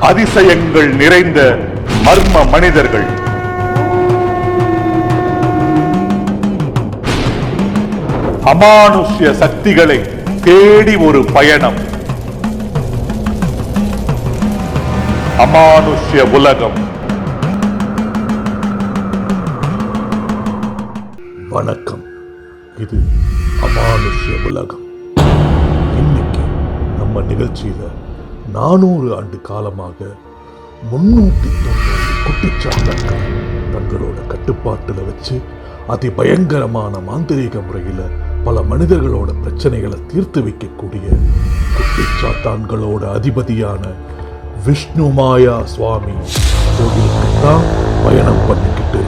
அதிசயங்கள் நிறைந்த மர்ம மனிதர்கள். அமானுஷ்ய சக்திகளை தேடி ஒரு பயணம். அமானுஷ்ய உலகம். வணக்கம். இது அமானுஷ்ய உலகம். நம்ம நிகழ்ச்சியில் நானூறு ஆண்டு காலமாக முன்னூற்றி தொண்ணூறு குட்டிச்சாத்தாக்கள் தங்களோட கட்டுப்பாட்டில் வச்சு அதி பயங்கரமான மாந்திரீக முறையில் பல மனிதர்களோட பிரச்சனைகளை தீர்த்து வைக்கக்கூடிய குட்டிச்சாத்தான்களோட அதிபதியான விஷ்ணு மாயா சுவாமி கோயிலுக்கு தான் பயணம் பண்ணிக்கிட்டு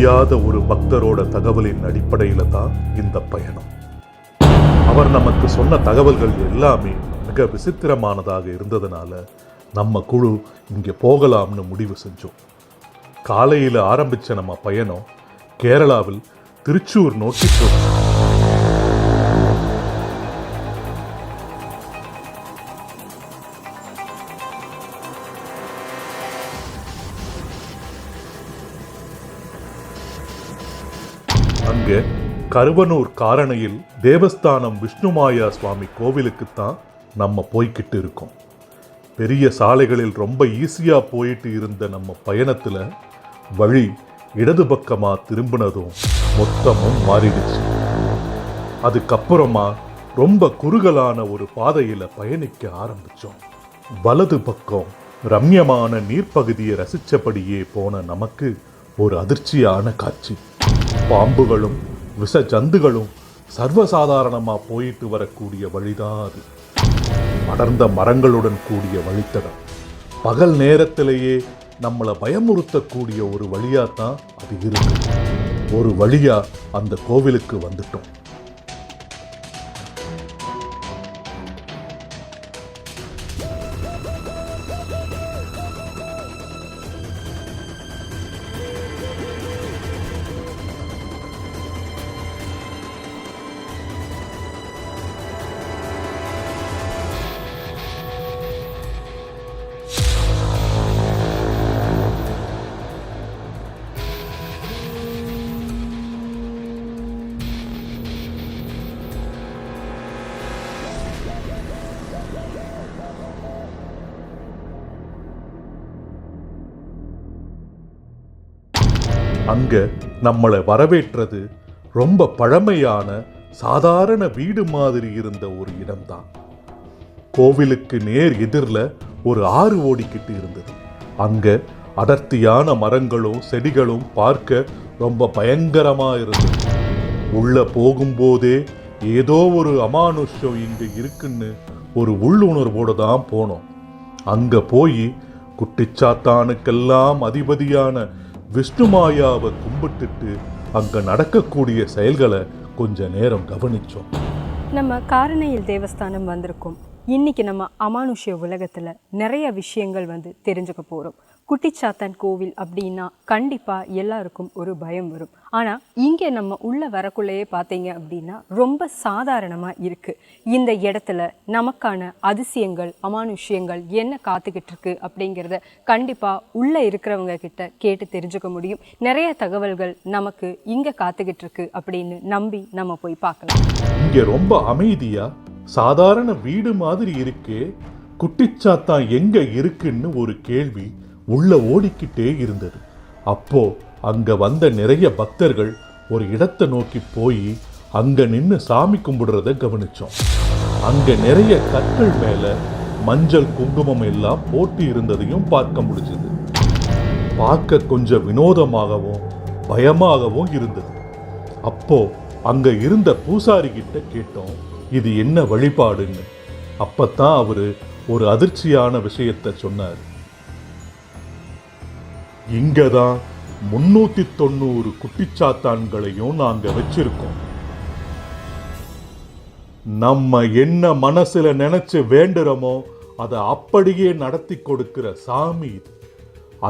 தெரியாத ஒரு பக்தரோட தகவலின் அடிப்படையில தான் இந்த பயணம். அவர் நமக்கு சொன்ன தகவல்கள் எல்லாமே மிக விசித்திரமானதாக இருந்ததுனால நம்ம குழு இங்கே போகலாம்னு முடிவு செஞ்சோம். காலையில் ஆரம்பிச்ச நம்ம பயணம் கேரளாவில் திருச்சூர் நோக்கி போனோம் கருவனூர் காரணையில் தேவஸ்தானம் விஷ்ணுமாயா சுவாமி கோவிலுக்குத்தான் நம்ம போய்கிட்டு இருக்கோம். பெரிய சாலைகளில் ரொம்ப ஈஸியாக போயிட்டு இருந்த நம்ம பயணத்தில் வழி இடது பக்கமாக திரும்பினதும் மொத்தமும் மாறிடுச்சு. அதுக்கப்புறமா ரொம்ப குறுகலான ஒரு பாதையில் பயணிக்க ஆரம்பித்தோம் வலது பக்கம் ரம்யமான நீர்ப்பகுதியை ரசித்தபடியே போன நமக்கு ஒரு அதிர்ச்சியான காட்சி. பாம்புகளும் விஷ ஜந்துகளும் சர்வசாதாரணமாக போயிட்டு வரக்கூடிய வழிதான் அது அடர்ந்த மரங்களுடன் கூடிய வழித்தடம். பகல் நேரத்திலேயே நம்மளை பயமுறுத்தக்கூடிய ஒரு வழியாக தான் அது இருக்கு. ஒரு வழியாக அந்த கோவிலுக்கு வந்துட்டோம். நம்மளை வரவேற்றது ரொம்ப பழமையான சாதாரண வீடு மாதிரி இருந்த ஒரு இடம்தான். கோவிலுக்கு நேர் எதிரில் ஒரு ஆறு ஓடிக்கிட்டு இருந்தது. அங்கே அடர்த்தியான மரங்களும் செடிகளும் பார்க்க ரொம்ப பயங்கரமாக இருந்தது. உள்ள போகும்போதே ஏதோ ஒரு அமானுஷ்யம் இங்கே இருக்குன்னு ஒரு உள்ளுணர்வோடு தான் போனோம். அங்கே போய் குட்டிச்சாத்தானுக்கெல்லாம் அதிபதியான விஷ்ணு மாயாவை கும்பிட்டுட்டு அங்கே நடக்கக்கூடிய செயல்களை கொஞ்ச நேரம் கவனிச்சோம். நம்ம காரணையில் தேவஸ்தானம் வந்திருக்கோம். இன்னைக்கு நம்ம அமானுஷ்ய உலகத்தில் நிறைய விஷயங்கள் வந்து தெரிஞ்சுக்க போகிறோம் குட்டிச்சாத்தான் கோவில் அப்படின்னா கண்டிப்பாக எல்லாருக்கும் ஒரு பயம் வரும். ஆனால் இங்கே நம்ம உள்ளே வரக்குள்ளேயே பார்த்தீங்க அப்படின்னா ரொம்ப சாதாரணமாக இருக்குது இந்த இடத்துல நமக்கான அதிசயங்கள் அமானுஷ்யங்கள் என்ன காத்துக்கிட்டு இருக்கு அப்படிங்கிறத கண்டிப்பாக உள்ளே இருக்கிறவங்க கிட்ட கேட்டு தெரிஞ்சுக்க முடியும். நிறைய தகவல்கள் நமக்கு இங்கே காத்துக்கிட்டு இருக்கு அப்படின்னு நம்பி நம்ம போய் பார்க்கலாம். இங்கே ரொம்ப அமைதியாக சாதாரண வீடு மாதிரி இருக்கு குட்டிச்சாத்தான் எங்கே இருக்குன்னு ஒரு கேள்வி உள்ள ஓடிக்கிட்டே இருந்தது. அப்போ அங்க வந்த நிறைய பக்தர்கள் ஒரு இடத்தை நோக்கி போய் அங்க நின்று சாமி கும்பிடுறத கவனிச்சோம். அங்க நிறைய கற்கள் மேல மஞ்சள் குங்குமம் எல்லாம் போட்டு இருந்ததையும் பார்க்க முடிஞ்சது. பார்க்க கொஞ்சம் வினோதமாகவும் பயமாகவும் இருந்தது. அப்போ அங்க இருந்த பூசாரி கிட்ட கேட்டோம் இது என்ன வழிபாடுன்னு? அப்பத்தான் அவரு ஒரு அதிர்ச்சியான விஷயத்த சொன்னார். இங்கே தான் முன்னூற்றி தொண்ணூறு குட்டிச்சாத்தான்களையும் நாங்கள் வச்சிருக்கோம். நம்ம என்ன மனசுல நினச்சி வேண்டுறோமோ அதை அப்படியே நடத்தி கொடுக்கிற சாமி இது.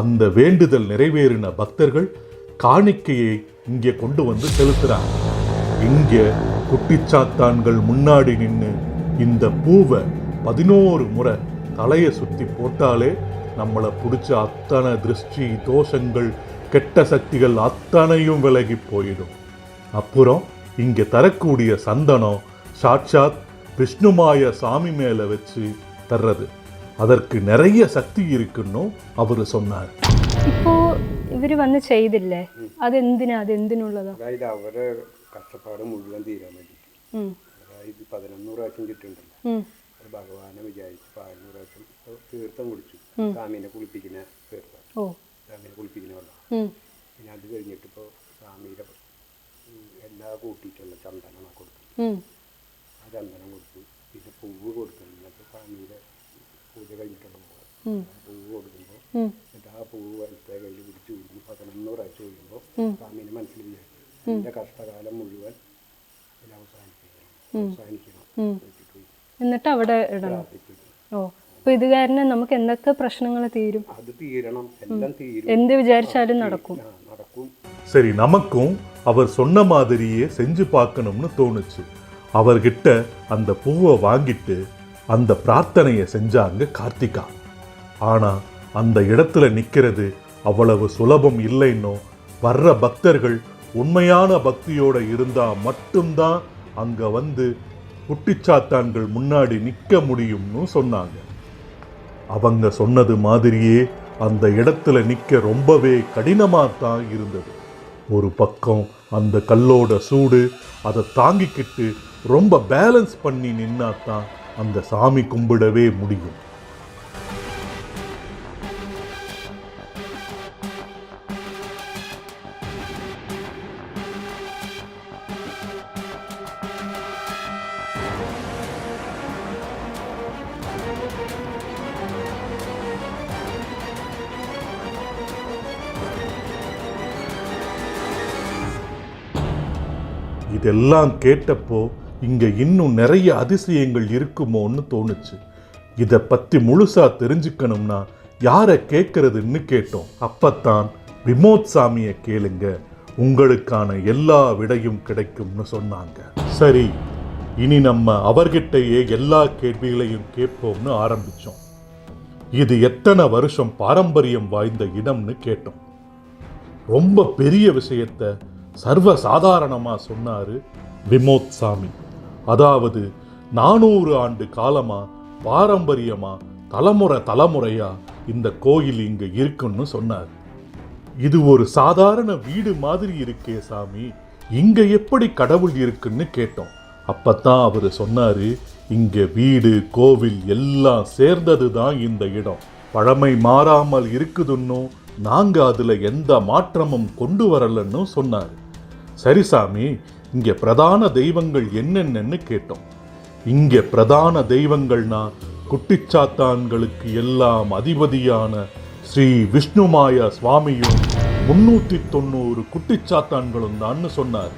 அந்த வேண்டுதல் நிறைவேறின பக்தர்கள் காணிக்கையை இங்கே கொண்டு வந்து செலுத்துறாங்க. இங்கே குட்டிச்சாத்தான்கள் முன்னாடி நின்று இந்த பூவை பதினோரு முறை தலையை சுற்றி போட்டாலே நம்மளை பிடிச்ச அத்தனை திருஷ்டி தோஷங்கள் கெட்ட சக்திகள் அத்தனையும் விலகி போயிடும் அப்புறம் இங்க தரக்கூடிய சந்தனம் சாட்சாத் விஷ்ணுமாய சாமி மேல வச்சு தர்றது அதற்கு நிறைய சக்தி இருக்குன்னு அவரு சொன்னார் ഇപ്പോ ഇവര് വന്ന് ചെയ്തില്ലേ അതെന്തിനാ അതെന്തിനുള്ളതാ അതായത് അവരെ കഷ്ടപ്പാട് മുഴുവൻ തീരാൻ വേണ്ടിയിട്ട് ഉം, അതായത് പതിനൊന്ന് പ്രാവശ്യം കിട്ടുന്നുണ്ടല്ലോ ഉം, അത് ഭഗവാനെ വിചാരിച്ച് പതിനൊന്ന് പ്രാവശ്യം ഇപ്പൊ തീർത്ഥം കുടിച്ചു സ്വാമീനെ കുളിപ്പിക്കുന്ന സ്വാമിനെ കുളിപ്പിക്കുന്ന വെള്ളം പിന്നെ അത് കഴിഞ്ഞിട്ട് ഇപ്പോൾ സ്വാമിയുടെ എല്ലാ കൂട്ടിയിട്ടുള്ള ചന്ദനമാണ് കൊടുത്തു. ഉം, ആ ചന്ദനം കൊടുത്തു. പിന്നെ പൂവ് കൊടുക്കണം. എന്നിട്ട് സ്വാമിയുടെ പൂജ കഴിഞ്ഞിട്ടുള്ള പൂവ്. പൂവ് കൊടുക്കുമ്പോൾ എന്നിട്ട് ആ പൂവ് വലത്തെ കയ്യിൽ പിടിച്ച് ഊരുന്നു പതിനൊന്ന് പ്രാവശ്യം ഒഴിയുമ്പോൾ. സ്വാമീനെ മനസ്സിൽ വിചാരിച്ചു എന്റെ കഷ്ടകാലം മുഴുവൻ അവസാനിപ്പിക്കണം അവസാനിക്കണം. എന്നിട്ട് അവിടെ ഇടണം. ഓ അപ്പൊ ഇത് കാരണം നമുക്ക് എന്തൊക്കെ പ്രശ്നങ്ങൾ തീരും അത് തീരണം എല്ലാം തീരും എന്ത് വിചാരിച്ചാലും നടക്കും ആ, നടക്കും சரி நமக்கும் அவர் சொன்ன மாதிரியே செஞ்சு பார்க்கணும்னு தோணுச்சு அவர்கிட்ட அந்த பூவை வாங்கிட்டு அந்த பிரார்த்தனையை செஞ்சாங்க கார்த்திகா ஆனா அந்த இடத்துல நிக்கிறது அவ்வளவு சுலபம் இல்லைன்னோ வர்ற பக்தர்கள் உண்மையான பக்தியோட இருந்தா மட்டும்தான் அங்க வந்து குட்டிச்சாத்தான்கள் முன்னாடி நிக்க முடியும்னு சொன்னாங்க அவங்க சொன்னது மாதிரியே அந்த இடத்துல நிற்க ரொம்பவே கடினமாக தான் இருந்தது. ஒரு பக்கம் அந்த கல்லோட சூடு அதை தாங்கிக்கிட்டு ரொம்ப பேலன்ஸ் பண்ணி நின்னா தான் அந்த சாமி கும்பிடவே முடியும். இதெல்லாம் கேட்டப்போ இங்க இன்னும் நிறைய அதிசயங்கள் இருக்குமோன்னு தோணுச்சு. இத பத்தி முழுசா தெரிஞ்சுக்கணும்னா யாரை கேட்கறதுன்னு கேட்டோம். அப்பத்தான் விமோத் சாமியை கேளுங்க. உங்களுக்கான எல்லா விடையும் கிடைக்கும்னு சொன்னாங்க. சரி இனி நம்ம அவர்கிட்டயே எல்லா கேள்விகளையும் கேட்போம்னு ஆரம்பிச்சோம். இது எத்தனை வருஷம் பாரம்பரியம் வாய்ந்த இடம்னு கேட்டோம். ரொம்ப பெரிய விஷயத்த சர்வ சாதாரணமாக சொன்னார் விமோத் சாமி அதாவது நானூறு ஆண்டு காலமாக பாரம்பரியமாக தலைமுறை தலைமுறையாக இந்த கோயில் இங்கே இருக்குன்னு சொன்னார். இது ஒரு சாதாரண வீடு மாதிரி இருக்கே சாமி இங்கே எப்படி கடவுள் இருக்குன்னு கேட்டோம். அப்பத்தான் அவர் சொன்னார் இங்கே வீடு கோவில் எல்லாம் சேர்ந்தது தான் இந்த இடம். பழமை மாறாமல் இருக்குதுன்னும் நாங்கள் அதில் எந்த மாற்றமும் கொண்டு வரலன்னு சொன்னார். சரி சாமி இங்கே பிரதான தெய்வங்கள் என்னென்னன்னு கேட்டோம். இங்கே பிரதான தெய்வங்கள்னா குட்டிச்சாத்தான்களுக்கு எல்லாம் அதிபதியான ஸ்ரீ விஷ்ணுமாயா சுவாமியும் முன்னூற்றி தொண்ணூறு குட்டிச்சாத்தான்களும் தான்னு சொன்னார்.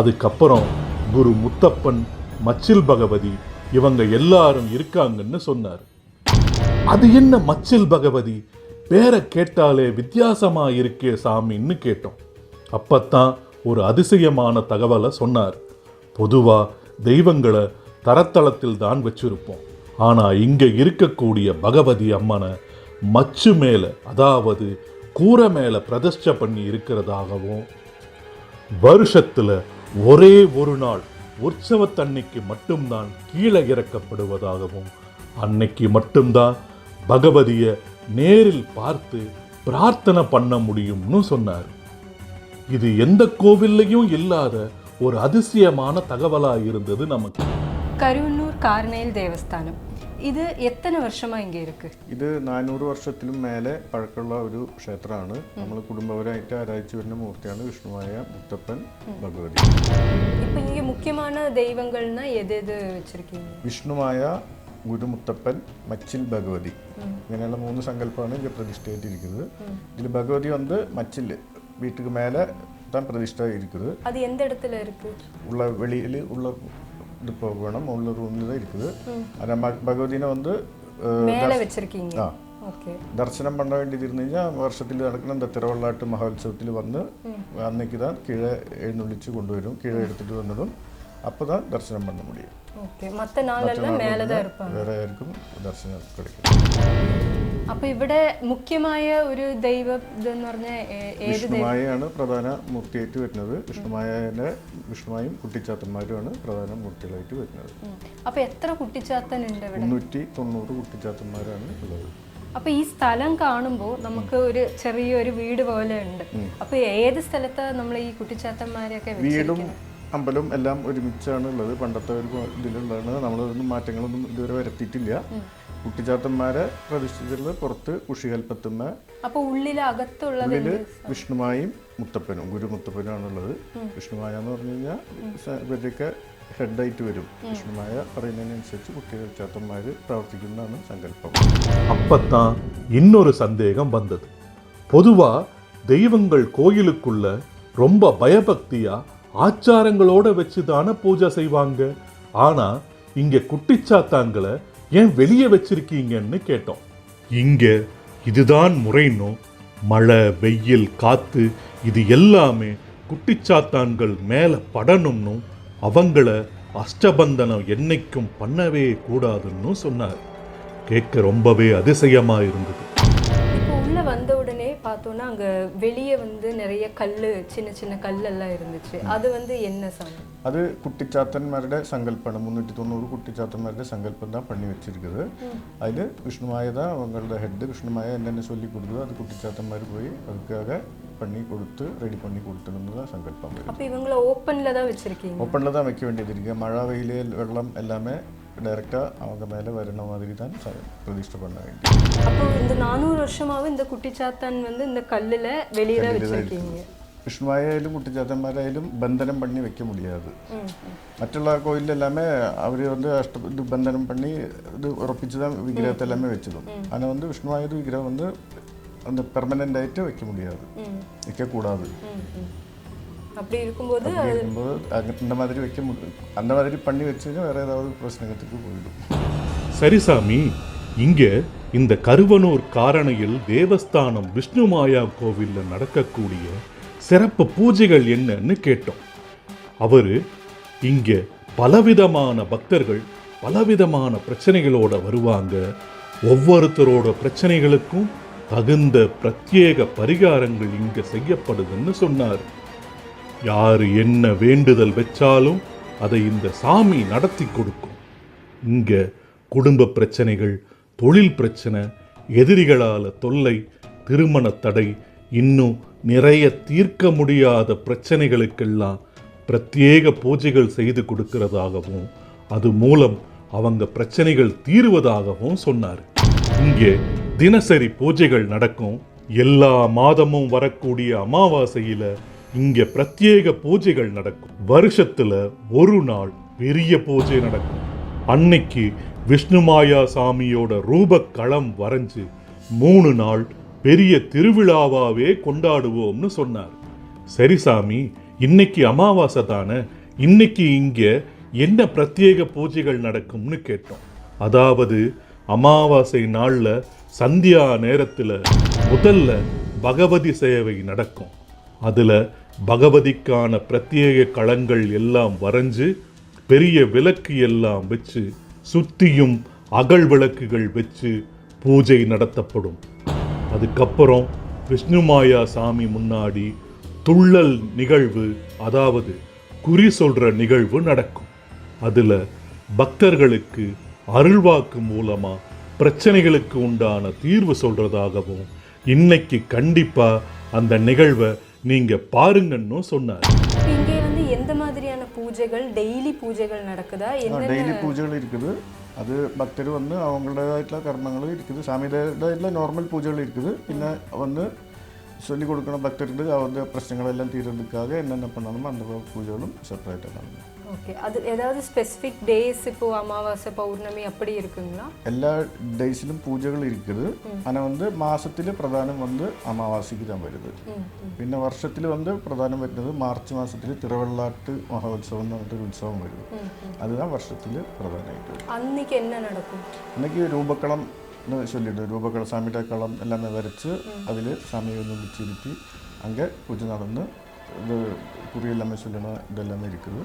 அதுக்கப்புறம் குரு முத்தப்பன் மச்சில் பகவதி இவங்க எல்லாரும் இருக்காங்கன்னு சொன்னார். அது என்ன மச்சில் பகவதி? பேரை கேட்டாலே வித்தியாசமாக இருக்கே சாமின்னு கேட்டோம். அப்பத்தான் ஒரு அதிசயமான தகவலை சொன்னார். பொதுவாக தெய்வங்களை தரத்தளத்தில் தான் வச்சிருப்போம். ஆனால் இங்கே இருக்கக்கூடிய பகவதி அம்மனை மச்சு மேலே அதாவது கூரை மேலே பிரதிஷ்டை பண்ணி இருக்கிறதாகவும் வருஷத்தில் ஒரே ஒரு நாள் உற்சவத்தன்னைக்கு மட்டும்தான் கீழே இறக்கப்படுவதாகவும் அன்னைக்கு மட்டும்தான் பகவதியை நேரில் பார்த்து பிரார்த்தனை பண்ண முடியும்னு சொன்னார். இது எந்த கோவில்லையும் இல்லாத ஒரு அதிசயமான தகவலா இருந்தது நமக்கு കരുവന്നൂർ കാർണയിൽ ദേവസ്ഥാനം இது எத்தனை வருஷமா இங்க இருக்கு ഇത് നാനൂറ് വർഷത്തിലും മേലെ പഴക്കമുള്ള ഒരു ക്ഷേത്രമാണ് നമ്മൾ കുടുംബപരമായിട്ട് ആരാധിച്ചു വരുന്ന മൂർത്തിയാണ് വിഷ്ണുവായ മുത്തപ്പൻ ഭഗവതി இப்போ இங்க முக்கியமான தெய்வங்கள்னா எது எது வச்சிருக்கீங்க വിഷ്ണുമായ ഗുരുമുത്തപ്പൻ മച്ചിൽ ഭഗവതി ഇങ്ങനെയുള്ള മൂന്ന് സങ്കല്പമാണ് ഇതിൽ പ്രതിഷ്ഠയായിട്ടിരിക്കുന്നത് ഇതിൽ ഭഗവതി വന്ന് മച്ചിൽ வீட்டுக்கு மேலே தான் பிரதிஷ்டா இருக்குது அது எந்த இடத்துல இருக்கு உள்ள வெளியில் உள்ள இது போகணும் உள்ள ரூம்ல தான் இருக்குது ஆனால் பகவதினை வந்து மேலே வச்சிருக்கீங்க ദർശനം പണ്ട വേണ്ടിയിരുന്നു കഴിഞ്ഞാൽ വർഷത്തിൽ നടക്കണം എന്താ തിരുവള്ളാട്ട് മഹോത്സവത്തിൽ വന്ന് അന്നേക്ക് താൻ കീഴെ എഴുന്നള്ളിച്ച് കൊണ്ടുവരും കീഴെ എടുത്തിട്ട് വന്നതും അപ്പോൾ താൻ ദർശനം പണ്ട മുടിയും. വേറെ ആയിരിക്കും ദർശനം കിടക്കും അപ്പൊ ഇവിടെ മുഖ്യമായ ഒരു ദൈവം വിഷ്ണുമായാണ് പ്രധാന മൂർത്തിയായിട്ട് വരുന്നത്. വിഷ്ണുമായന്റെ വിഷ്ണുമായും കുട്ടിച്ചാത്തന്മാരുമാണ് പ്രധാന മൂർത്തികളായിട്ട് വരുന്നത്. അപ്പൊ എത്ര കുട്ടിച്ചാത്തൻ ഉണ്ട് ഇവിടെ? മുന്നൂറ്റി തൊണ്ണൂറ് കുട്ടിച്ചാത്തന്മാരാണ് ഉള്ളത്. അപ്പൊ ഈ സ്ഥലം കാണുമ്പോൾ നമുക്ക് ഒരു ചെറിയൊരു വീട് പോലെ ഉണ്ട്. അപ്പൊ ഏത് സ്ഥലത്ത് നമ്മൾ ഈ കുട്ടിച്ചാത്തന്മാരെയൊക്കെ വീടും അമ്പലം എല്ലാം ഒരുമിച്ചാണ് ഉള്ളത്. പണ്ടത്തെ ഒരു ഇതിലുള്ളതാണ്. നമ്മളൊന്നും മാറ്റങ്ങളൊന്നും ഇതുവരെ വരുത്തിയിട്ടില്ല. കുട്ടിച്ചാത്തന്മാരെ പ്രതിഷ്ഠിച്ചിട്ടുള്ളത് പുറത്ത് കുഷികൽപ്പത്തുമ്മ അപ്പൊ ഉള്ളില് അകത്തുള്ളത് ഉള്ളില് വിഷ്ണുമായും മുത്തപ്പനും ഗുരുമുത്തപ്പനുമാണുള്ളത് വിഷ്ണുമായ എന്ന് പറഞ്ഞു കഴിഞ്ഞാൽ സ- ഇവരുടെയൊക്കെ ഹെഡായിട്ട് വരും വിഷ്ണുമായ പറയുന്നതിനനുസരിച്ച് കുട്ടികൾ ചാത്തന്മാർ പ്രവർത്തിക്കുന്നതാണ് സങ്കല്പം அப்பத்தான் இன்னொரு சந்தேகம் வந்தது பொதுவா தெய்வங்கள் கோயிலுக்குள்ள ரொம்ப பயபக்தியா ஆச்சாரங்களோட வச்சு தானே பூஜை செய்வாங்க ஆனா இங்க குட்டிச்சாத்தான்களை ஏன் வெளியே வச்சிருக்கீங்கன்னு கேட்டோம். இங்க இதுதான் முறைன்னும் மழை வெயில் காத்து இது எல்லாமே குட்டிச்சாத்தான்கள் மேல படணும்னு அவங்கள அஷ்டபந்தனம் என்னைக்கும் பண்ணவே கூடாதுன்னு சொன்னார். கேட்க ரொம்பவே அதிசயமா இருந்தது. இப்போ உள்ள வந்த பார்த்தோன்னா அங்கே வெளியே வந்து நிறைய கல் சின்ன சின்ன கல்லெல்லாம் இருந்துச்சு അത് വന്ന് എന്നെ സമയം അത് കുട്ടിച്ചാത്തന്മാരുടെ സങ്കല്പമാണ് മുന്നൂറ്റി തൊണ്ണൂറ് കുട്ടിച്ചാത്തന്മാരുടെ സങ്കല്പം തന്നെ പണി വെച്ചിരിക്കുന്നത് അതിൽ വിഷ്ണുമായതാ അവങ്ങളുടെ ഹെഡ് വിഷ്ണുമായ എന്നെ ചൊല്ലി കൊടുക്കുക അത് കുട്ടിച്ചാത്തന്മാർ പോയി അതുക്കാകെ பண்ணி கொடுத்து ரெடி பண்ணி கொடுத்துருந்ததா சங்கல்பம் அப்போ இவங்கள ஓப்பனில் தான் வச்சுருக்கீங்க ஓப்பனில் தான் வைக்க வேண்டியது இருக்குது மழை வெயில் வெள்ளம் எல்லாமே വിഷ്ണുവായാലും കുട്ടിച്ചാത്തന്മാരായാലും ബന്ധനം പണി വെക്ക മുടിയാതെ. മറ്റുള്ള കോയിലെല്ലാമേ അവർ വന്ന് അഷ്ട ബന്ധനം പണി ഇത് ഉറപ്പിച്ചതാ വിഗ്രഹത്തെല്ലാമേ വെച്ചതും. അങ്ങനെ വന്ന് വിഷ്ണുവായ വിഗ്രഹം വന്ന് പെർമനന്റ് ആയിട്ട് വെക്ക മുടിയാതെ. ഒക്കെ കൂടാതെ. அப்படி இருக்கும்போது அப்படி இருக்கும்போது அங்க- இந்த மாதிரி வைக்க முடியும் அந்த மாதிரி பண்ணி வச்சுன்னா வேற ஏதாவது பிரச்சனைகளுக்கு போயிடும். சரி சாமி இங்க இந்த கருவனூர் காரணையில் தேவஸ்தானம் விஷ்ணுமாயா கோவில்ல நடக்கக்கூடிய சிறப்பு பூஜைகள் என்னன்னு கேட்டோம். அவரு இங்க பலவிதமான பக்தர்கள் பலவிதமான பிரச்சனைகளோட வருவாங்க. ஒவ்வொருத்தரோட பிரச்சனைகளுக்கும் தகுந்த பிரத்யேக பரிகாரங்கள் இங்க செய்யப்படுதுன்னு சொன்னார். யார் என்ன வேண்டுதல் வச்சாலும் அதை இந்த சாமி நடத்தி கொடுக்கும். இங்க குடும்ப பிரச்சனைகள் தொழில் பிரச்சனை எதிரிகளால தொல்லை திருமண தடை இன்னும் நிறைய தீர்க்க முடியாத பிரச்சனைகளுக்கெல்லாம் பிரத்யேக பூஜைகள் செய்து கொடுக்கிறதாகவும் அது மூலம் அவங்க பிரச்சனைகள் தீருவதாகவும் சொன்னார். இங்கே தினசரி பூஜைகள் நடக்கும். எல்லா மாதமும் வரக்கூடிய அமாவாசையில் இங்கே பிரத்யேக பூஜைகள் நடக்கும். வருஷத்தில் ஒரு நாள் பெரிய பூஜை நடக்கும். அன்னைக்கு விஷ்ணுமாயா சாமியோட ரூபக்களம் வரைஞ்சு மூணு நாள் பெரிய திருவிழாவாகவே கொண்டாடுவோம்னு சொன்னார். சரி சாமி இன்னைக்கு அமாவாசை தானே இன்னைக்கு இங்கே என்ன பிரத்யேக பூஜைகள் நடக்கும்னு கேட்டோம். அதாவது அமாவாசை நாளில் சந்தியா நேரத்தில் முதல்ல பகவதி சேவை நடக்கும். அதில் பகவதிக்கான பிரத்யேக களங்கள் எல்லாம் வரைஞ்சு பெரிய விளக்கு எல்லாம் வச்சு சுற்றியும் அகல் விளக்குகள் வச்சு பூஜை நடத்தப்படும். அதுக்கப்புறம் விஷ்ணுமாயா சாமி முன்னாடி துள்ளல் நிகழ்வு அதாவது குறி சொல்கிற நிகழ்வு நடக்கும். அதில் பக்தர்களுக்கு அருள்வாக்கு மூலமாக பிரச்சனைகளுக்கு உண்டான தீர்வு சொல்கிறதாகவும் இன்னைக்கு கண்டிப்பாக அந்த நிகழ்வை நீங்கள் பாருங்கன்னு சொன்னார் இங்கே வந்து எந்த மாதிரியான பூஜைகள் டெய்லி பூஜைகள் நடக்குதா டெய்லி பூஜைகள் இருக்குது അത് ഭക്തർ വന്ന് അവങ്ങളുടേതായിട്ടുള്ള കർമ്മങ്ങൾ ഇരിക്കുന്നത് സ്വാമിയുടേതായിട്ടുള്ള നോർമൽ പൂജകൾ ഇരിക്കുന്നത് പിന്നെ വന്ന് ചൊല്ലി കൊടുക്കുന്ന ഭക്തർക്ക് അവരുടെ പ്രശ്നങ്ങളെല്ലാം തീർന്നിക്കാതെ എന്നെ പണണം മണ്ഡപ പൂജകളും സെപ്പറേറ്റ് ആണ് ஓகே அது ஏதாவது ஸ்பெசிஃபிக் டேஸ் இப்போ அமாவாசை பௌர்ணமி அப்படி இருக்குங்களா எல்லா டேஸிலும் பூஜைகள் இருக்குது ஆனால் வந்து മാസത്തിൽ പ്രധാനം வந்து അമാവാസിക്ക് தான் வருது പിന്നെ വർഷത്തിൽ வந்து പ്രധാനം വരുന്നത് മാർച്ച് മാസത്തിൽ തിരുവള്ളാട്ട് മഹോത്സവം എന്ന് പറഞ്ഞിട്ടൊരു ഉത്സവം വരും அதுதான் വർഷത്തിൽ പ്രധാനമായിട്ട് വരും அன்னைக்கு என்ன நடக்கும் അന്നേക്ക് രൂപക്കളം എന്ന് ചൊല്ലിയിട്ട് രൂപക്കളം സ്വാമിയുടെ കളം എല്ലാം വരച്ച് അതിൽ സ്വാമിയെ ഒന്ന് വിളിച്ചിരുത്തി அங்கே பூஜை நடந்து இது குறி எல்லாமே சொல்லணும் இதெல்லாமே இருக்குது.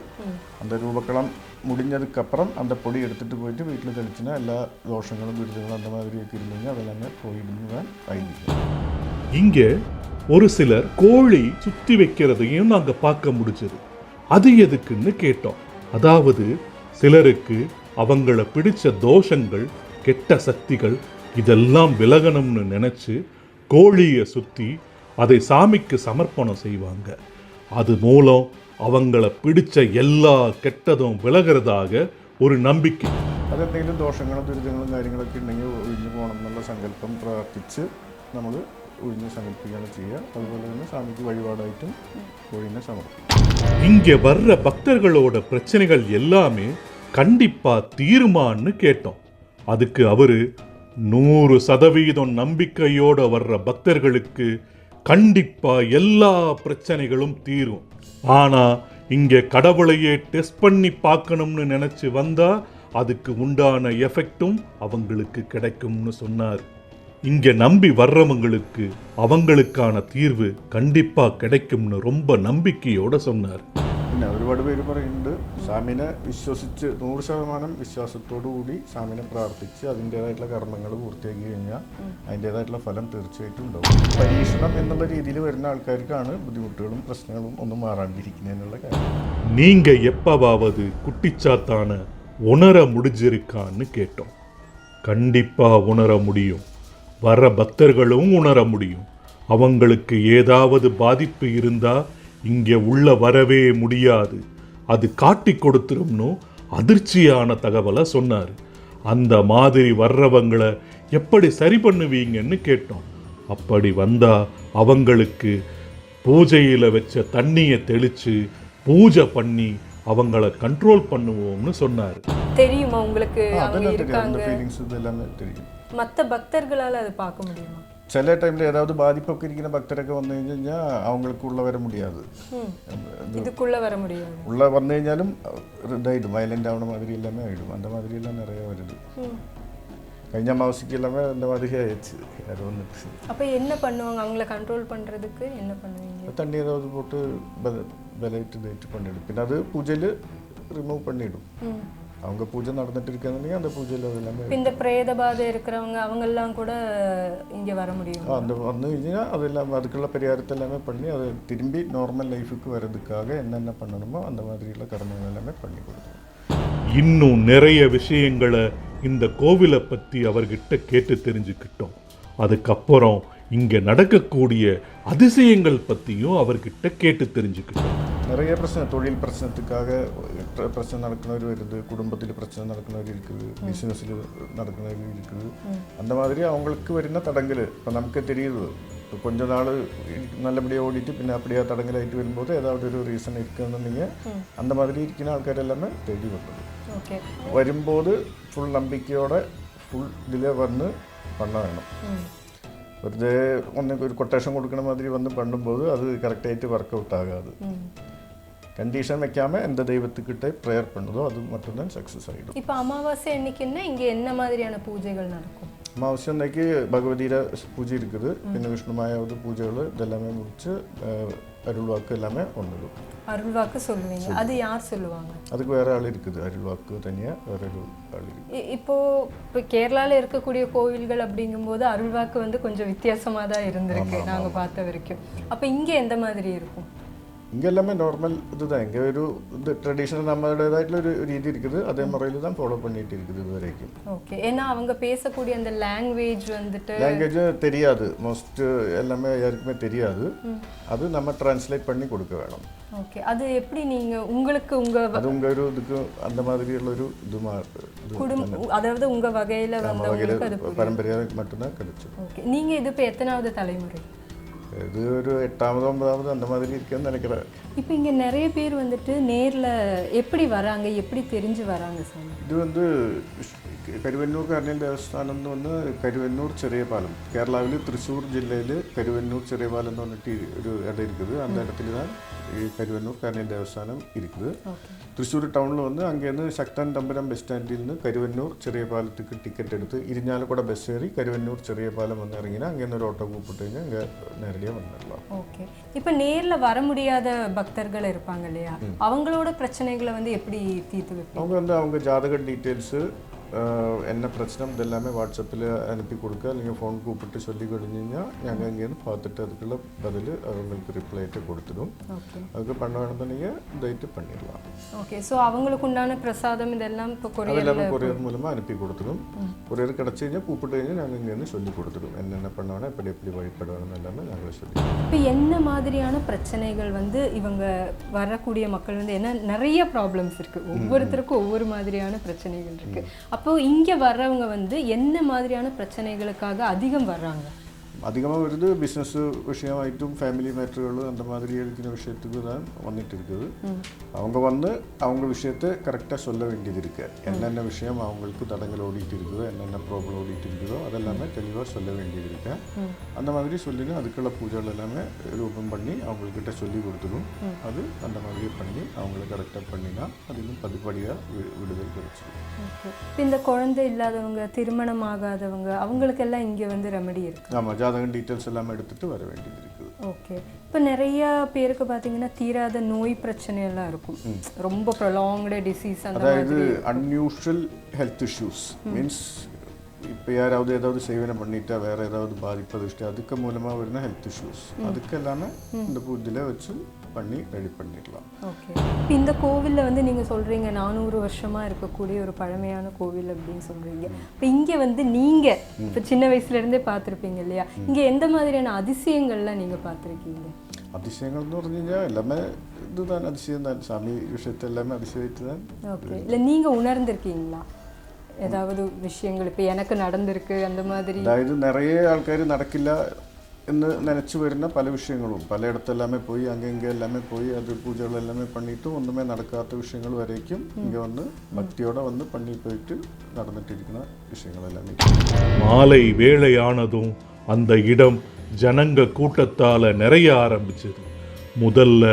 அந்த ரூபக்கളം முடிஞ்சதுக்கப்புறம் அந்த பொடி எடுத்துகிட்டு போயிட்டு வீட்டில் தெளிச்சுன்னா எல்லா தோஷங்களும் விருதுகளும் அந்த மாதிரி இருந்தீங்க அதெல்லாமே போயிடுன்னு தான் ஐதீகம் இங்கே ஒரு சிலர் கோழி சுத்தி வைக்கிறதையும் நாங்க பார்க்க முடிஞ்சது. அது எதுக்குன்னு கேட்டோம். அதாவது சிலருக்கு அவங்கள பிடிச்ச தோஷங்கள் கெட்ட சக்திகள் இதெல்லாம் விலகணும்னு நினைச்சு கோழியை சுத்தி அதை சாமிக்கு சமர்ப்பணம் செய்வாங்க. அது மூலம் அவங்கள பிடிச்ச எல்லா கெட்டதும் விலகிறதாக ஒரு நம்பிக்கை അതെന്തെങ്കിലും ദോഷങ്ങളും ദുരിതങ്ങളും കാര്യങ്ങളൊക്കെ ഉണ്ടെങ്കിൽ ഒഴിഞ്ഞു പോകണം എന്നുള്ള സങ്കല്പം പ്രാർത്ഥിച്ച് നമ്മൾ ഒഴിഞ്ഞ് സങ്കല്പിക്കുകയാണ് ചെയ്യുക അതുപോലെ തന്നെ സ്വാമിക്ക് വഴിപാടായിട്ടും കോഴിനെ സമർപ്പിക്കും இங்க வர்ற பக்தர்களோட பிரச்சனைகள் எல்லாமே கண்டிப்பா தீருமான்னு கேட்டோம் அதுக்கு அவரு நூறு சதவீதம் நம்பிக்கையோட வர்ற பக்தர்களுக்கு கண்டிப்பாக எல்லா பிரச்சனைகளும் தீரும். ஆனால் இங்கே கடவுளையே டெஸ்ட் பண்ணி பார்க்கணும்னு நினச்சி வந்தால் அதுக்கு உண்டான எஃபெக்டும் அவங்களுக்கு கிடைக்கும்னு சொன்னார். இங்கே நம்பி வர்றவங்களுக்கு அவங்களுக்கான தீர்வு கண்டிப்பாக கிடைக்கும்னு ரொம்ப நம்பிக்கையோடு சொன்னார். പിന്നെ ഒരുപാട് പേര് പറയുന്നുണ്ട് സ്വാമിനെ വിശ്വസിച്ച് നൂറ് ശതമാനം വിശ്വാസത്തോടു കൂടി സ്വാമിനെ പ്രാർത്ഥിച്ച് അതിൻ്റേതായിട്ടുള്ള കർമ്മങ്ങൾ പൂർത്തിയാക്കി കഴിഞ്ഞാൽ അതിൻ്റേതായിട്ടുള്ള ഫലം തീർച്ചയായിട്ടും ഉണ്ടാവും പരീക്ഷണം എന്നുള്ള രീതിയിൽ വരുന്ന ആൾക്കാർക്കാണ് ബുദ്ധിമുട്ടുകളും പ്രശ്നങ്ങളും ഒന്നും മാറാണ്ടിരിക്കുന്നതിനുള്ള കാര്യം நீங்க எப்பவாவது குட்டிச்சாத்தான உணர முடிஞ்சிருக்கான்னு கேட்டோம் கண்டிப்பா உணர முடியும் வர்ற பக்தர்களும் உணர முடியும் அவங்களுக்கு ஏதாவது பாதிப்பு இருந்தா இங்கே உள்ள வரவே முடியாது. அது காட்டி கொடுத்துரும்னு அதிர்ச்சியான தகவலை சொன்னார். அந்த மாதிரி வர்றவங்களை எப்படி சரி பண்ணுவீங்கன்னு கேட்டோம். அப்படி வந்தால் அவங்களுக்கு பூஜையில் வச்ச தண்ணியை தெளித்து பூஜை பண்ணி அவங்கள கண்ட்ரோல் பண்ணுவோம்னு சொன்னார். தெரியுமா உங்களுக்கு மற்ற பக்தர்களால் அதை பார்க்க முடியுமா? சில டைமில் ஏதாவது பாதிப்புக்கு இருக்கிற பக்தரൊക്കെ വന്നു കഴിഞ്ഞാൽ அவங்களுக்குள்ள வர முடியாது இதுக்குள்ள வர முடியாது உள்ள வந்து കഴിഞ്ഞാലും இதாயிடும் வயலண்ட் ஆன மாதிரி எல்லாமே ஆயிடும் அந்த மாதிரி எல்லாம் நிறைய வருது കഴിഞ്ഞ அமாவாசைக்கு எல்லாமே அந்த மாதிரி ஆயிடுச்சு அது வந்துட்டு அப்போ என்ன பண்ணுவாங்க அவங்கள கண்ட்ரோல் பண்ணுறதுக்கு என்ன பண்ணுவீங்க தண்ணி ஏதாவது போட்டு பல பலைட்டு பண்ணிடும் പിന്നെ അത് പൂജയിൽ റിമൂവ് പണിയിടും அவங்க பூஜை நடந்துட்டு இருக்குதுன்னு அந்த பூஜையில் எல்லாமே இந்த பிரேத பாதை இருக்கிறவங்க அவங்கெல்லாம் கூட இங்கே வர முடியும்? அந்த வந்து இதுனா அது அதுக்குள்ள பெரியாரத்தை எல்லாமே பண்ணி அதை திரும்பி நார்மல் லைஃபுக்கு வர்றதுக்காக என்னென்ன பண்ணணுமோ அந்த மாதிரியெல்லாம் கடமைகள் எல்லாமே பண்ணி கொடுத்தோம் இன்னும் நிறைய விஷயங்களை இந்த கோவிலை பற்றி அவர்கிட்ட கேட்டு தெரிஞ்சுக்கிட்டோம். அதுக்கப்புறம் இங்கே நடக்கக்கூடிய அதிசயங்கள் பற்றியும் அவர்கிட்ட கேட்டு தெரிஞ்சுக்கிட்டோம். நிறைய பிரச்சனை தொழில் பிரச்சனத்துக்காக പ്രശ്നം നടക്കുന്നവർ വരുത് കുടുംബത്തിൽ പ്രശ്നം നടക്കുന്നവരിക്കുത് ബിസിനസ്സിൽ നടക്കുന്നവരിക്കുത് അന്ന മാതിരി അവങ്ങൾക്ക് വരുന്ന തടങ്കൽ ഇപ്പം നമുക്ക് തിരിയത് ഇപ്പം കൊഞ്ച നാൾ നല്ലപടി ഓടിയിട്ട് പിന്നെ അപ്പടി ആ തടങ്കലായിട്ട് വരുമ്പോൾ ഏതാണ്ട് ഒരു റീസൺ ഇരിക്കുന്നുണ്ടെങ്കിൽ അന്ത മാതിരി ഇരിക്കുന്ന ആൾക്കാരെല്ലാം തേടി വന്നത് വരുമ്പോൾ ഫുൾ നമ്പിക്കയോടെ ഫുൾ ഇതിൽ വന്ന് പണം വേണം വെറുതെ ഒന്നും ഒരു കൊട്ടേഷൻ കൊടുക്കണ മാതിരി വന്ന് പണ്ടുമ്പോൾ അത് കറക്റ്റായിട്ട് വർക്കൗട്ട് ആകാതെ கண்டிஷன் வைக்காம எந்த தெய்வத்துக்கிட்ட ப்ரேயர் பண்ணுதோ அது மட்டும்தான் சக்ஸஸ் ஆகிடும் இப்ப அமாவாசை அன்னைக்குன்னா இங்க என்ன மாதிரியான பூஜைகள் நடக்கும்? அமாவாசை அன்னைக்கு பகவதியில பூஜை இருக்குது. பின்ன விஷ்ணுமாயாவது பூஜைகள் இதெல்லாமே முடிச்சு அருள்வாக்கு எல்லாமே வந்துடும் அருள்வாக்கு சொல்லுவீங்க. அது யார் சொல்லுவாங்க? அதுக்கு வேற ஆள் இருக்குது. அருள்வாக்கு தனியாக வேற ஆள் இருக்குது இப்போ இப்போ கேரளால இருக்கக்கூடிய கோவில்கள் அப்படிங்கும்போது அருள்வாக்கு வந்து கொஞ்சம் வித்தியாசமா தான் இருந்திருக்கு நாங்க பார்த்த வரைக்கும். அப்ப இங்க எந்த மாதிரி இருக்கும்? இங்கே எல்லாமே நார்மல் இதுதான் எங்கே ஒரு இது ட்ரெடிஷனல் நம்மளுடையதாയിട്ടുള്ള ஒரு രീதி இருக்குது அதே முறையில் தான் ஃபாலோ பண்ணிட்டு இருக்குது இது வரைக்கும் ஓகே ஏன்னா அவங்க பேசக்கூடிய அந்த லாங்குவேஜ் வந்துட்டு லாங்குவேஜ் தெரியாது மோஸ்ட் எல்லாமே யாருக்குமே தெரியாது அது நம்ம டிரான்ஸ்லேட் பண்ணி கொடுக்க வேணும் ஓகே அது எப்படி நீங்க உங்களுக்கு உங்க அது உங்க ஒரு இதுக்கு அந்த மாதிரியுள்ள ஒரு இது அதாவது உங்க வகையில வந்து அது பரம்பரையாக மட்டும்தான் கிடைச்சு ஓகே நீங்க இது இப்போ எத்தனாவது தலைமுறை இது ஒரு எட்டாவது ஒன்பதாவது அந்த மாதிரி இருக்குன்னு நினைக்கிறேன். இப்போ இங்கே நிறைய பேர் வந்துட்டு நேரில் எப்படி வராங்க எப்படி தெரிஞ்சு வராங்க சார்? இது வந்து കരുവന്നൂർക്കാരനെയും ദേവസ്ഥാനം എന്ന് പറഞ്ഞ് കരുവന്നൂർ ചെറിയ പാലം കേരളാവിൽ തൃശ്ശൂർ ജില്ലയിൽ കരുവന്നൂർ ചെറിയ പാലം എന്ന് പറഞ്ഞിട്ട് ഒരു ഇടം இருக்குது അന്ന ഇടത്തിൽ தான் ഈ കരുവന്നൂർ കാനൽ ദേവസ്ഥാനം ഇരിക്കുന്നത്. തൃശ്ശൂർ ടൗണിൽ വന്ന് അങ്ങേന്ന് ശക്തൻ തമ്പുരം ബസ് സ്റ്റാൻഡിൽ നിന്ന് കരുവന്നൂർ ചെറിയ പാലത്തേക്ക് ടിക്കറ്റ് എടുത്ത് ഇരിഞ്ഞാലക്കൂട ബസ് കയറി കരുവന്നൂർ ചെറിയ പാലം വന്ന് ഇറങ്ങിനാ അങ്ങേന്ന് ഒരു ഓട്ടോ കൂപ്പിട്ട് കഴിഞ്ഞാൽ അങ്ങ് നേരടിയാ വന്നിട്ടുള്ള. ഓക്കെ. ഇപ്പൊ നേരിൽ വര മുടിയാതെ ഭക്തർകൾ இருப்பாங்க இல்லையா அவங்களோட பிரச்சனைகளை வந்து எப்படி தீர்த்து வைப்பீங்க அவங்க வந்து ജാതക ഡീറ്റെയിൽസ് என்ன பிரச்சனை இதெல்லாமே வாட்ஸ்அப்பில் அனுப்பி கொடுக்க நீங்கள் ஃபோன் கூப்பிட்டு சொல்லி கொடுத்தீங்கன்னா நாங்கள் இங்கேருந்து பார்த்துட்டு அதுக்குள்ள பதில் அவங்களுக்கு ரிப்ளைட்டு கொடுத்துடும் அதுக்கு பண்ண வேணும்னா இந்த இது பண்ணிடலாம் ஓகே ஸோ அவங்களுக்கு உண்டான பிரசாதம் இதெல்லாம் இப்போ கொரியர் எல்லாமே கொரியர் மூலமாக அனுப்பி கொடுத்துடும் கொரியர் கிடச்சி കഴിഞ്ഞാல் கூப்பிட்டு കഴിഞ്ഞால் நாங்கள் இங்கேருந்து சொல்லி கொடுத்துடும் என்னென்ன பண்ண வேணும் எப்படி எப்படி வழிபட வேணும் எல்லாமே நாங்கள் சொல்லி இப்போ என்ன மாதிரியான பிரச்சனைகள் வந்து இவங்க வரக்கூடிய மக்கள் வந்து என்ன நிறைய ப்ராப்ளம்ஸ் இருக்குது ஒவ்வொருத்தருக்கும் ஒவ்வொரு மாதிரியான பிரச்சனைகள் இருக்குது அப்போ அப்போது இங்கே வர்றவங்க வந்து என்ன மாதிரியான பிரச்சனைகளுக்காக அதிகம் வர்றாங்க? அதிகமாக வருது பிஸ்னஸ் விஷயமாயிட்டும் ஃபேமிலி மேட்டர்கள் அந்த மாதிரி இருக்கிற விஷயத்துக்கு தான் வந்துட்டு இருக்குது அவங்க வந்து அவங்க விஷயத்தை கரெக்டாக சொல்ல வேண்டியது இருக்கு என்னென்ன விஷயம் அவங்களுக்கு தடங்கள் ஓடிட்டு இருக்குதோ என்னென்ன ப்ராப்ளம் ஓடிட்டு இருக்குதோ அதெல்லாமே தெளிவாக சொல்ல வேண்டியது இருக்கு அந்த மாதிரி சொல்லினா அதுக்குள்ள பூஜைகள் எல்லாமே ரூபம் பண்ணி அவங்கக்கிட்ட சொல்லி கொடுத்துடும் அது அந்த மாதிரி பண்ணி அவங்கள கரெக்டாக பண்ணினா அது இன்னும் படிப்படியாக விடுதல் கிடைச்சிடும் இந்த குழந்தை இல்லாதவங்க திருமணம் ஆகாதவங்க அவங்களுக்கெல்லாம் இங்க வந்து ரெமெடி இருக்கு ஆமாம் ஜாதகம் டீட்டெயில்ஸ் எல்லாமே எடுத்துகிட்டு வர வேண்டியது இருக்குது. ஓகே இப்போ நிறைய பேருக்கு பார்த்தீங்கன்னா தீராத நோய் பிரச்சனையெல்லாம் இருக்கும். ரொம்ப ப்ரொலாங்டு டிசீஸ் அதாவது அன்யூஷுவல் ஹெல்த் இஷ்யூஸ் மீன்ஸ் இப்போ யாராவது ஏதாவது சேவனம் பண்ணிட்டா வேற ஏதாவது பாதிப்பு அதுக்கு மூலமாக வருന്ന ஹெல்த் இஷ்யூஸ் அதுக்கு எல்லாமே இந்த பூஜையில் வச்சு பண்ணி ரெடி பண்ணிடலாம் ஓகே இப்போ இந்த கோவிலில் வந்து நீங்கள் சொல்கிறீங்க நானூறு வருஷமாக இருக்கக்கூடிய ஒரு பழமையான கோவில் அப்படின்னு சொல்கிறீங்க இப்போ இங்கே வந்து நீங்கள் இப்போ சின்ன வயசுலேருந்தே பார்த்துருப்பீங்க இல்லையா இங்கே எந்த மாதிரியான அதிசயங்கள்லாம் நீங்கள் பார்த்துருக்கீங்க அதிசயங்கள் എന്ന് പറഞ്ഞു കഴിഞ്ഞാൽ எல்லாமே இதுதான் அதிசயம் தான் சாமி விஷயத்தை எல்லாமே அதிசயித்து தான் ஓகே இல்லை நீங்கள் உணர்ந்திருக்கீங்களா ஏதாவது விஷயங்கள் இப்போ எனக்கு நடந்திருக்கு அந்த மாதிரி അതായത് നിറയെ ആൾക്കാർ നടക്കില്ല എന്ന് நினச்சி വരുന്ന പല വിഷയങ്ങളും. പലയിടത്തെല്ലാമേ പോയി അങ്ങെങ്കെ എല്ലാമേ പോയി അത് പൂജകളെല്ലാമേ பண்ணிட்டு ഒന്നുമേ നടക്കാത്ത വിഷയങ്ങൾ വരേക്കും ഇങ്ങ വന്ന് ഭക്തിയോടെ വന്ന് പള്ളിയിൽ പോയിട്ട് നടന്നിട്ടിരിക്കുന്ന വിഷയങ്ങളെല്ലാം மாலை வேளையானதும் அந்த இடம் ஜனங்க கூட்டத்தால் நிறைய ஆரம்பிச்சது முதல்ல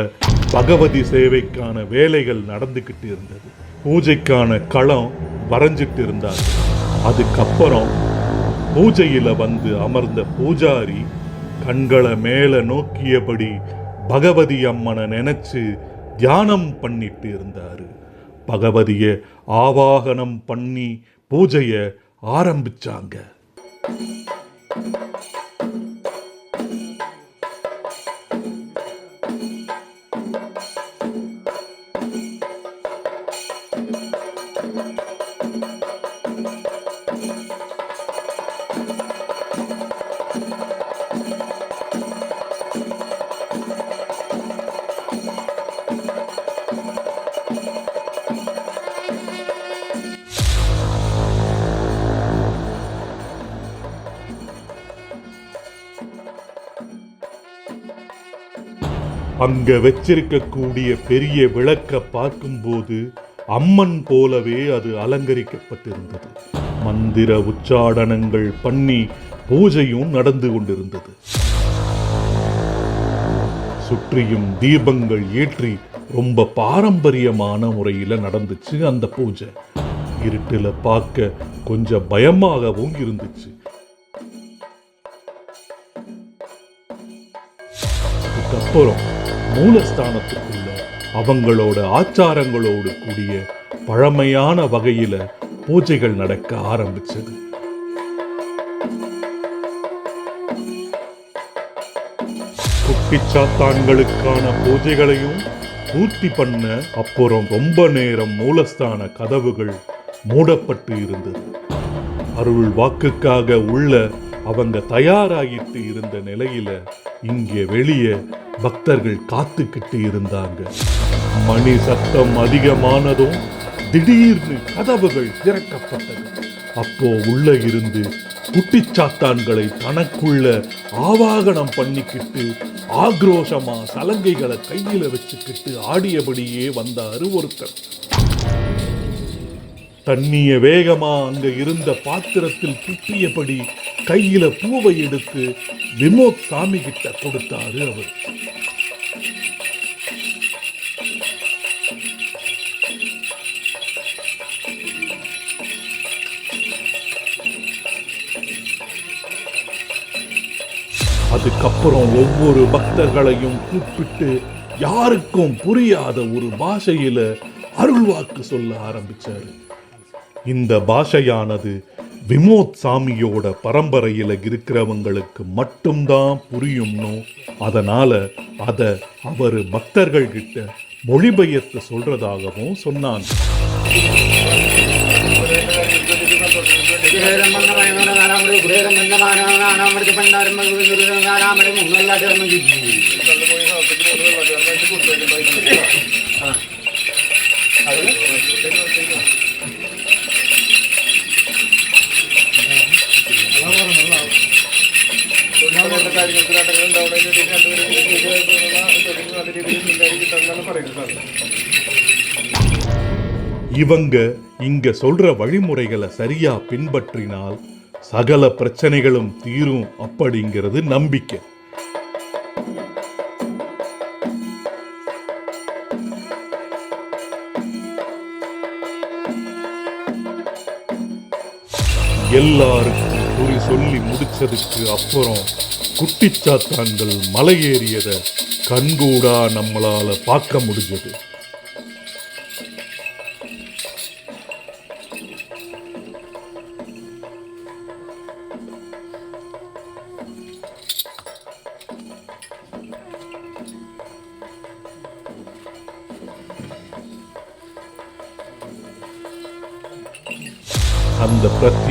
பகவதி சேவைக்கான வேலைகள் நடந்துக்கிட்டு இருந்தது பூஜைக்கான களம் வரைஞ்சிட்டு இருந்தாங்க அதுக்கப்புறம் பூஜையில் வந்து அமர்ந்த பூஜாரி கண்களை மேல நோக்கியபடி பகவதி அம்மனை நினைச்சு தியானம் பண்ணிட்டு இருந்தாரு. பகவதிய ஆவாகனம் பண்ணி பூஜைய ஆரம்பிச்சாங்க. அங்க வச்சிருக்கக்கூடிய பெரிய விளக்க பார்க்கும்போது அம்மன் போலவே அது அலங்கரிக்கப்பட்டிருந்தது. மந்திர உச்சாடனங்கள் பண்ணி பூஜையும் நடந்து கொண்டிருந்தது. சுற்றியும் தீபங்கள் ஏற்றி ரொம்ப பாரம்பரியமான முறையில் நடந்துச்சு அந்த பூஜை. இருட்டில் பார்க்க கொஞ்சம் பயமாகவும் இருந்துச்சு. அதுக்கப்புறம் மூலஸ்தானத்துக்குள்ள அவங்களோட ஆச்சாரங்களோடு கூடிய பழமையான வகையில பூஜைகள் நடக்க ஆரம்பிச்சது. குட்டிச்சாத்தான்களுக்கான பூஜைகளையும் பூர்த்தி பண்ண அப்புறம் ரொம்ப நேரம் மூலஸ்தான கதவுகள் மூடப்பட்டு இருந்தது. அருள் வாக்குக்காக உள்ள அவங்க தயாராகிட்டு இருந்த நிலையில இங்கே வெளியே பக்தர்கள் காத்துக்கிட்டு இருந்தாங்க. மணி சத்தம் அதிகமானதும் திடீர்னு கதவுகள் திறக்கப்பட்டது. அப்போ உள்ள இருந்து குட்டிச்சாத்தான்களை தனக்குள்ள ஆவாகனம் பண்ணிக்கிட்டு ஆக்ரோஷமா சலங்கைகளை கையில வச்சுக்கிட்டு ஆடியபடியே வந்தாரு ஒருத்தர். தண்ணிய வேகமா அங்க இருந்த பாத்திரத்தில் குட்டியபடி கையில பூவை எடுத்து விமோத் சாமி கிட்ட கொடுத்தாரு அவர். அதுக்கப்புறம் ஒவ்வொரு பக்தர்களையும் கூப்பிட்டு யாருக்கும் புரியாத ஒரு பாஷையில அருள்வாக்கு சொல்ல ஆரம்பிச்சாரு. இந்த பாஷையானது விமோத் சாமியோட பரம்பரையில் இருக்கிறவங்களுக்கு மட்டும்தான் புரியும்னோ அதனால் அதை அவர் பக்தர்கள்கிட்ட மொழிபெயர்த்து சொல்கிறதாகவும் சொன்னான் அது இவங்க இங்க சொல்ற வழிமுறைகளை சரியா பின்பற்றினால் சகல பிரச்சனைகளும் தீரும் அப்படிங்கிறது நம்பிக்கை. எல்லாருக்கும் சொல்லி முடிச்சதுக்கு அப்புறம் குட்டிச்சாத்தான்கள் ஏறியதை கண்கூடா நம்மளால் பார்க்க முடிஞ்சது.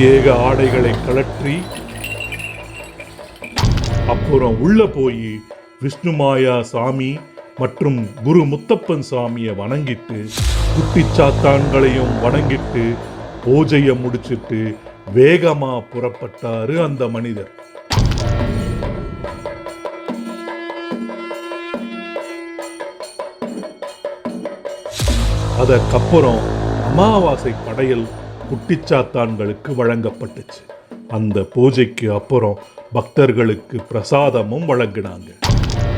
பிரத்யேக ஆடைகளை கழற்றி அப்புறம் உள்ள போய் விஷ்ணுமாயா சாமி மற்றும் குரு முத்தப்பன் சாமியை வணங்கிட்டு குட்டிச்சாத்தான்களையும் வணங்கிட்டு பூஜையை முடிச்சிட்டு வேகமா புறப்பட்டாரு அந்த மனிதர். அதற்கப்புறம் அமாவாசை படையல் குட்டிச்சாத்தான்களுக்கு வழங்கப்பட்டுச்சு. அந்த பூஜைக்கு அப்புறம் பக்தர்களுக்கு பிரசாதமும் வழங்கினாங்க.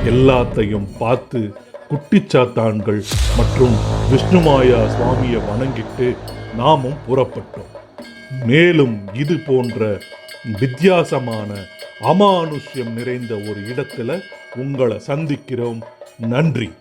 எல்லாத்தையும் பார்த்து குட்டிச்சாத்தான்கள் மற்றும் விஷ்ணுமாயா சுவாமியை வணங்கிட்டு நாமும் புறப்பட்டோம். மேலும் இது போன்ற வித்தியாசமான அமானுஷ்யம் நிறைந்த ஒரு இடத்துல உங்களை சந்திக்கிறோம். நன்றி.